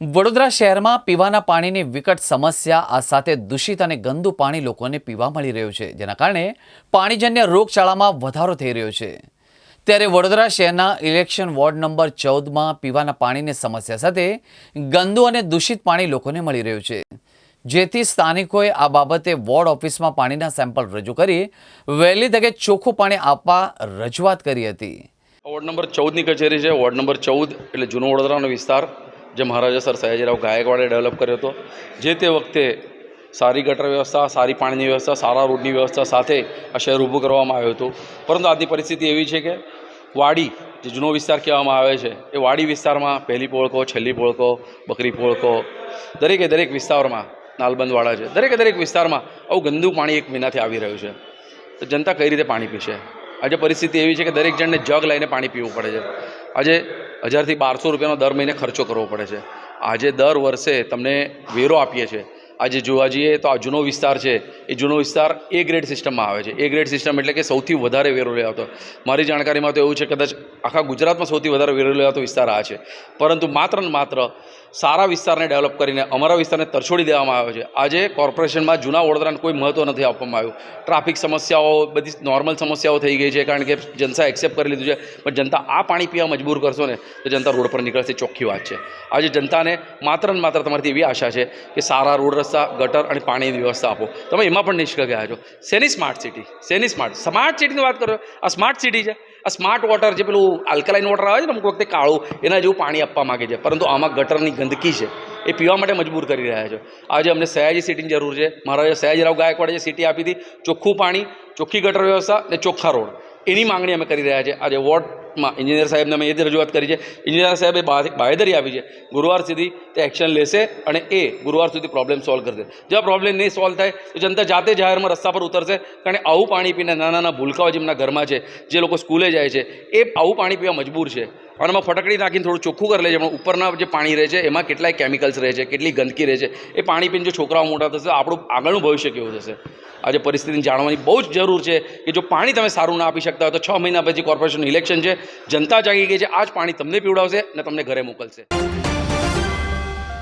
વડોદરા શહેરમાં પીવાના પાણીની વિકટ સમસ્યા, આ સાથે દૂષિત અને ગંદુ પાણી લોકોને પીવા મળી રહ્યું છે, જેના કારણે પાણીજન્ય રોગચાળામાં વધારો થઈ રહ્યો છે. ત્યારે વડોદરા શહેરના ઇલેક્શન વોર્ડ નંબર ચૌદમાં પીવાના પાણીની સમસ્યા સાથે ગંદુ અને દૂષિત પાણી લોકોને મળી રહ્યું છે. જેથી સ્થાનિકોએ આ બાબતે વોર્ડ ઓફિસમાં પાણીના સેમ્પલ રજૂ કરી, વહેલી તકે ચોખ્ખું પાણી આપવા રજૂઆત કરી હતી. વોર્ડ નંબર ચૌદની કચેરી છે. વોર્ડ નંબર ચૌદ એટલે જૂનો વડોદરાનો વિસ્તાર. જે મહારાજા સર સયાજીરાવ ગાયકવાડે ડેવલપ કર્યો હતો, જે તે વખતે સારી ગટર વ્યવસ્થા, સારી પાણીની વ્યવસ્થા, સારા રોડની વ્યવસ્થા સાથે આ શહેર ઊભું કરવામાં આવ્યું હતું. પરંતુ આજની પરિસ્થિતિ એવી છે કે વાડી, જે જૂનો વિસ્તાર કહેવામાં આવે છે, એ વાડી વિસ્તારમાં પહેલી પોળકો, છેલ્લી પોળકો, બકરી પોળકો, દરેકે દરેક વિસ્તારમાં નાલબંધવાળા છે. દરેકે દરેક વિસ્તારમાં આવું ગંદુ પાણી એક મહિનાથી આવી રહ્યું છે. તો જનતા કઈ રીતે પાણી પીશે? આજે પરિસ્થિતિ એવી છે કે દરેક જણને જગ લઈને પાણી પીવું પડે છે. આજે હજારથી બારસો રૂપિયાનો દર મહિને ખર્ચો કરવો પડે છે. આજે દર વર્ષે તમને વેરો આપીએ છીએ. આજે જોવા જઈએ તો આ જૂનો વિસ્તાર છે, એ જૂનો વિસ્તાર એ ગ્રેડ સિસ્ટમમાં આવે છે. એ ગ્રેડ સિસ્ટમ એટલે કે સૌથી વધારે વેરો લેવાતો મારી જાણકારીમાં તો એવું છે, કદાચ આખા ગુજરાતમાં સૌથી વધારે વેરો લેવાતો વિસ્તાર આ છે. પરંતુ માત્ર ને માત્ર સારા વિસ્તારને ડેવલપ કરીને અમારા વિસ્તારને તરછોડી દેવામાં આવ્યો છે. આજે કોર્પોરેશનમાં જૂના વડોદરાને કોઈ મહત્ત્વ નથી આપવામાં આવ્યું. ટ્રાફિક સમસ્યાઓ, બધી નોર્મલ સમસ્યાઓ થઈ ગઈ છે, કારણ કે જનતા એક્સેપ્ટ કરી લીધું છે. પણ જનતા આ પાણી પીવા મજબૂર કરશો ને, તો જનતા રોડ પર નીકળશે ચોખ્ખી વાત છે. આજે જનતાને માત્ર ને માત્ર તમારીથી એવી આશા છે કે સારા રોડ રસ્તા ગટર અને પાણીની વ્યવસ્થા આપો. તમે એમાં પણ નિષ્કળ ગયા છો. શેની સ્માર્ટ સિટી શેની સ્માર્ટ સ્માર્ટ સિટીની વાત કરો. આ સ્માર્ટ સિટી છે. આ સ્માર્ટ વોટર જે પેલું આલ્કલાઇન વોટર આવે છે ને અમુક વખતે કાળું, એના જેવું પાણી આપવા માગે છે. પરંતુ આમાં ગટરની ગંદકી છે. એ પીવા માટે મજબૂર કરી રહ્યા છે. આજે અમને સયાજી સિટીની જરૂર છે. મહારાજા સયાજીરાવ ગાયકવાડે જે સિટી આપી હતી, ચોખ્ખું પાણી, ચોખ્ખી ગટર વ્યવસ્થા અને ચોખ્ખા રોડ. એની માંગણી અમે કરી રહ્યા છે આજે વોર્ડમાં એન્જિનિયર સાહેબને અમે એ જ રજૂઆત કરી છે. એન્જિનિયર સાહેબે બાહેધરી આપી છે. ગુરુવાર સુધી તે એક્શન લેશે અને એ ગુરુવાર સુધી પ્રોબ્લેમ સોલ્વ કરશે. જો પ્રોબ્લેમ નહીં સોલ્વ થાય, તો જનતા જાતે જાહેરમાં રસ્તા પર ઉતરશે કારણ કે આવું પાણી પીને નાના નાના ભૂલકાઓ જેમના ઘરમાં છે, જે લોકો સ્કૂલે જાય છે, એ આવું પાણી પીવા મજબૂર છે. અને એમાં ફટકડી નાખીને થોડું ચોખ્ખું કરી લે છે પણ ઉપરના જે પાણી રહે છે, એમાં કેટલાય કેમિકલ્સ રહે છે, કેટલી ગંદકી રહે છે. એ પાણી પીને જો છોકરાઓ મોટા થશે આપણું આગળનું ભવિષ્ય કેવું થશે? આજે પરિસ્થિતિને જાણવાની બહુ જ જરૂર છે કે જો પાણી તમે સારું ના આપી શકતા હોય તો છ મહિના પછી કોર્પોરેશન ઇલેક્શન છે. જનતા જાગી ગઈ છે. આ જ પાણી તમને પીવડાવશે અને તમને ઘરે મોકલશે.